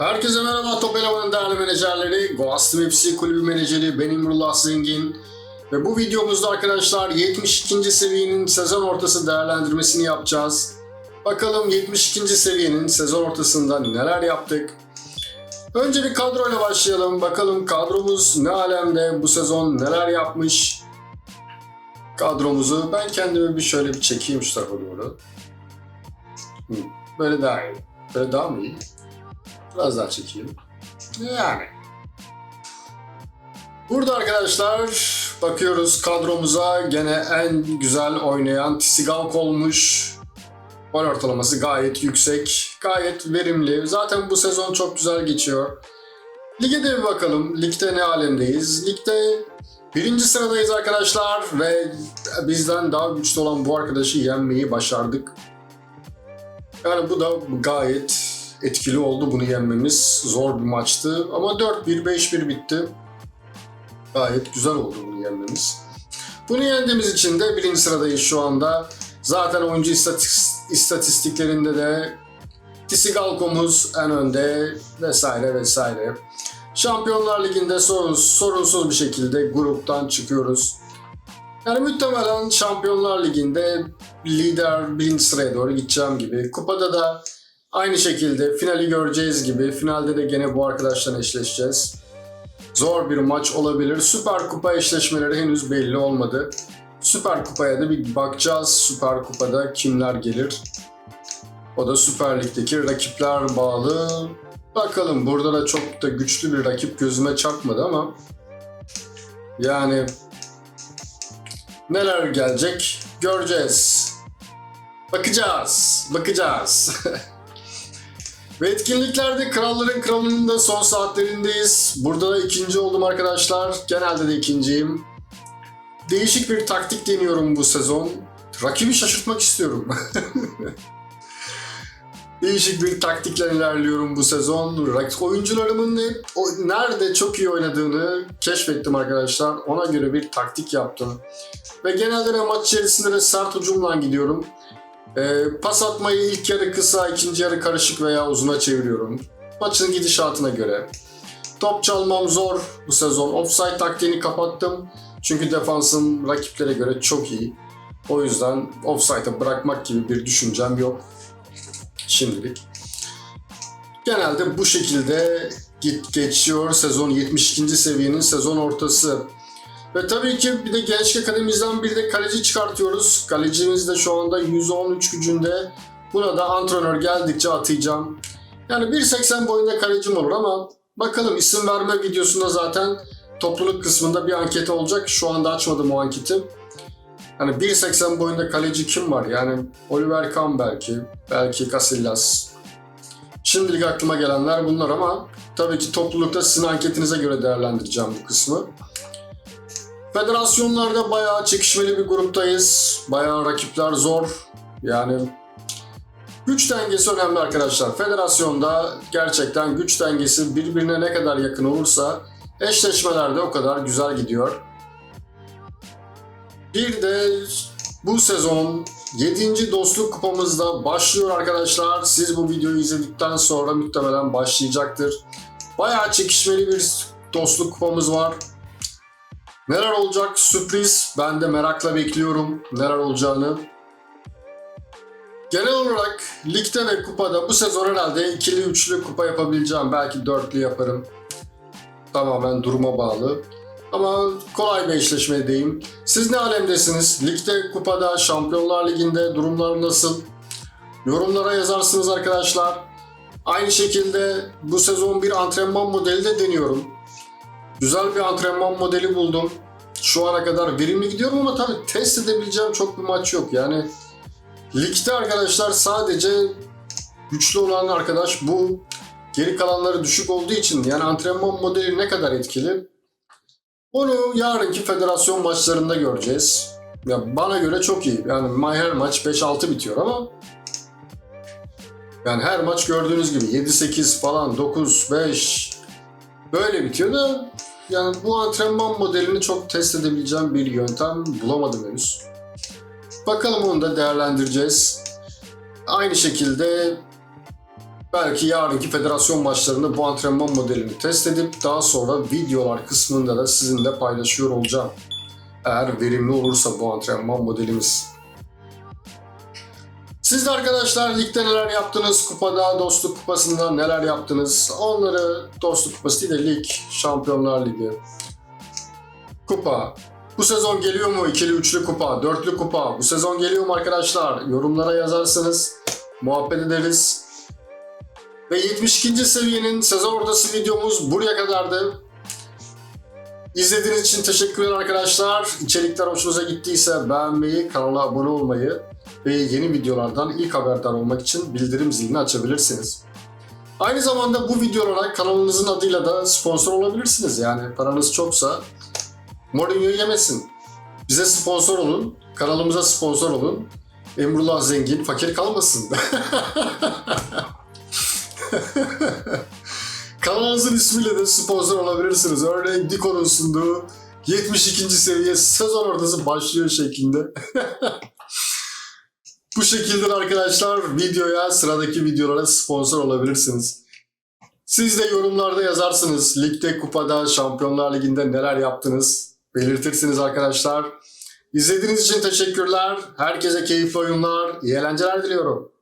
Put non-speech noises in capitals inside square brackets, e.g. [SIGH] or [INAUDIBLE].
Herkese merhaba Top Eleman'ın değerli menajerleri. Goastim FC kulübü menajeri ben İmrullah Zengin. Ve bu videomuzda arkadaşlar 72. seviyenin sezon ortası değerlendirmesini yapacağız. Bakalım 72. seviyenin sezon ortasında neler yaptık. Önce bir kadroyla başlayalım. Bakalım kadromuz ne alemde, bu sezon neler yapmış. Kadromuzu ben kendimi bir şöyle bir çekeyim şu tarafa doğru. Böyle daha iyi. Böyle daha mı iyi? Biraz daha çekeyim. Yani. Burada arkadaşlar bakıyoruz kadromuza gene en güzel oynayan Tisigalk olmuş. Gol ortalaması gayet yüksek, gayet verimli. Zaten bu sezon çok güzel geçiyor. Lige de bir bakalım. Ligde ne alemdeyiz? Ligde birinci sıradayız arkadaşlar ve bizden daha güçlü olan bu arkadaşı yenmeyi başardık. Yani bu da gayet etkili oldu bunu yenmemiz. Zor bir maçtı ama 4-1, 5-1 bitti. Gayet güzel oldu bunu yenmemiz. Bunu yendiğimiz için de birinci sıradayız şu anda. Zaten oyuncu istatis- istatistiklerinde de Tisigalkomuz en önde vesaire vesaire. Şampiyonlar Ligi'nde sorunsuz, sorunsuz bir şekilde gruptan çıkıyoruz. Yani muhtemelen Şampiyonlar Ligi'nde lider birinci sıraya doğru gideceğim gibi. Kupada da aynı şekilde finali göreceğiz gibi. Finalde de gene bu arkadaşlarla eşleşeceğiz. Zor bir maç olabilir. Süper Kupa eşleşmeleri henüz belli olmadı. Süper Kupa'ya da bir bakacağız. Süper Kupa'da kimler gelir? O da Süper Lig'deki rakipler bağlı. Bakalım burada da çok da güçlü bir rakip gözüme çarpmadı ama yani neler gelecek göreceğiz. Bakacağız, bakacağız. [LAUGHS] Ve etkinliklerde Kralların Kralı'nın da son saatlerindeyiz. Burada da ikinci oldum arkadaşlar. Genelde de ikinciyim. Değişik bir taktik deniyorum bu sezon. Rakibi şaşırtmak istiyorum. [LAUGHS] Değişik bir taktikle ilerliyorum bu sezon. Oyuncularımın hep o- nerede çok iyi oynadığını keşfettim arkadaşlar. Ona göre bir taktik yaptım. Ve genelde de maç içerisinde de sert hücumla gidiyorum. Ee, pas atmayı ilk yarı kısa, ikinci yarı karışık veya uzuna çeviriyorum. Maçın gidişatına göre. Top çalmam zor bu sezon. Offside taktiğini kapattım. Çünkü defansım rakiplere göre çok iyi. O yüzden offside'a bırakmak gibi bir düşüncem yok. Şimdilik. Genelde bu şekilde git geçiyor sezon 72. seviyenin sezon ortası. Ve tabii ki bir de gençlik akademimizden bir de kaleci çıkartıyoruz. Kalecimiz de şu anda 113 gücünde. Buna da antrenör geldikçe atayacağım. Yani 1.80 boyunda kalecim olur ama bakalım isim verme videosunda zaten topluluk kısmında bir anket olacak. Şu anda açmadım o anketi. Yani 1.80 boyunda kaleci kim var? Yani Oliver Kahn belki, belki Casillas. Şimdilik aklıma gelenler bunlar ama tabii ki toplulukta sizin anketinize göre değerlendireceğim bu kısmı. Federasyonlarda bayağı çekişmeli bir gruptayız. Bayağı rakipler zor. Yani güç dengesi önemli arkadaşlar. Federasyonda gerçekten güç dengesi birbirine ne kadar yakın olursa eşleşmelerde o kadar güzel gidiyor. Bir de bu sezon 7. dostluk kupamızda başlıyor arkadaşlar. Siz bu videoyu izledikten sonra muhtemelen başlayacaktır. Bayağı çekişmeli bir dostluk kupamız var. Neler olacak sürpriz. Ben de merakla bekliyorum neler olacağını. Genel olarak ligde ve kupada bu sezon herhalde ikili üçlü kupa yapabileceğim. Belki dörtlü yaparım. Tamamen duruma bağlı. Ama kolay bir eşleşmedeyim. Siz ne alemdesiniz? Ligde, kupada, Şampiyonlar Ligi'nde durumlar nasıl? Yorumlara yazarsınız arkadaşlar. Aynı şekilde bu sezon bir antrenman modeli de deniyorum. Güzel bir antrenman modeli buldum. Şu ana kadar verimli gidiyorum ama tabii test edebileceğim çok bir maç yok. Yani ligde arkadaşlar sadece güçlü olan arkadaş bu. Geri kalanları düşük olduğu için yani antrenman modeli ne kadar etkili? Onu yarınki federasyon maçlarında göreceğiz. Ya bana göre çok iyi. Yani her maç 5-6 bitiyor ama yani her maç gördüğünüz gibi 7-8 falan 9-5 böyle bitiyor da yani bu antrenman modelini çok test edebileceğim bir yöntem bulamadım henüz. Bakalım onu da değerlendireceğiz. Aynı şekilde Belki yarınki federasyon maçlarında bu antrenman modelini test edip daha sonra videolar kısmında da sizinle paylaşıyor olacağım. Eğer verimli olursa bu antrenman modelimiz. Siz de arkadaşlar ligde neler yaptınız, kupada, dostluk kupasında neler yaptınız? Onları dostluk kupası değil de lig, şampiyonlar ligi, kupa. Bu sezon geliyor mu ikili üçlü kupa, dörtlü kupa? Bu sezon geliyor mu arkadaşlar? Yorumlara yazarsınız, muhabbet ederiz. Ve 72. seviyenin sezon ortası videomuz buraya kadardı. İzlediğiniz için teşekkürler arkadaşlar. İçerikler hoşunuza gittiyse beğenmeyi, kanala abone olmayı ve yeni videolardan ilk haberdar olmak için bildirim zilini açabilirsiniz. Aynı zamanda bu videolara kanalınızın adıyla da sponsor olabilirsiniz. Yani paranız çoksa Mourinho yemesin. Bize sponsor olun, kanalımıza sponsor olun. Emrullah zengin, fakir kalmasın. [LAUGHS] Kanalınızın ismiyle de sponsor olabilirsiniz. Örneğin Diko'nun sunduğu 72. seviye sezon ortası başlıyor şeklinde. [LAUGHS] Bu şekilde arkadaşlar videoya sıradaki videolara sponsor olabilirsiniz. Siz de yorumlarda yazarsınız. Ligde, kupada, Şampiyonlar Ligi'nde neler yaptınız? Belirtirsiniz arkadaşlar. İzlediğiniz için teşekkürler. Herkese keyifli oyunlar, iyi eğlenceler diliyorum.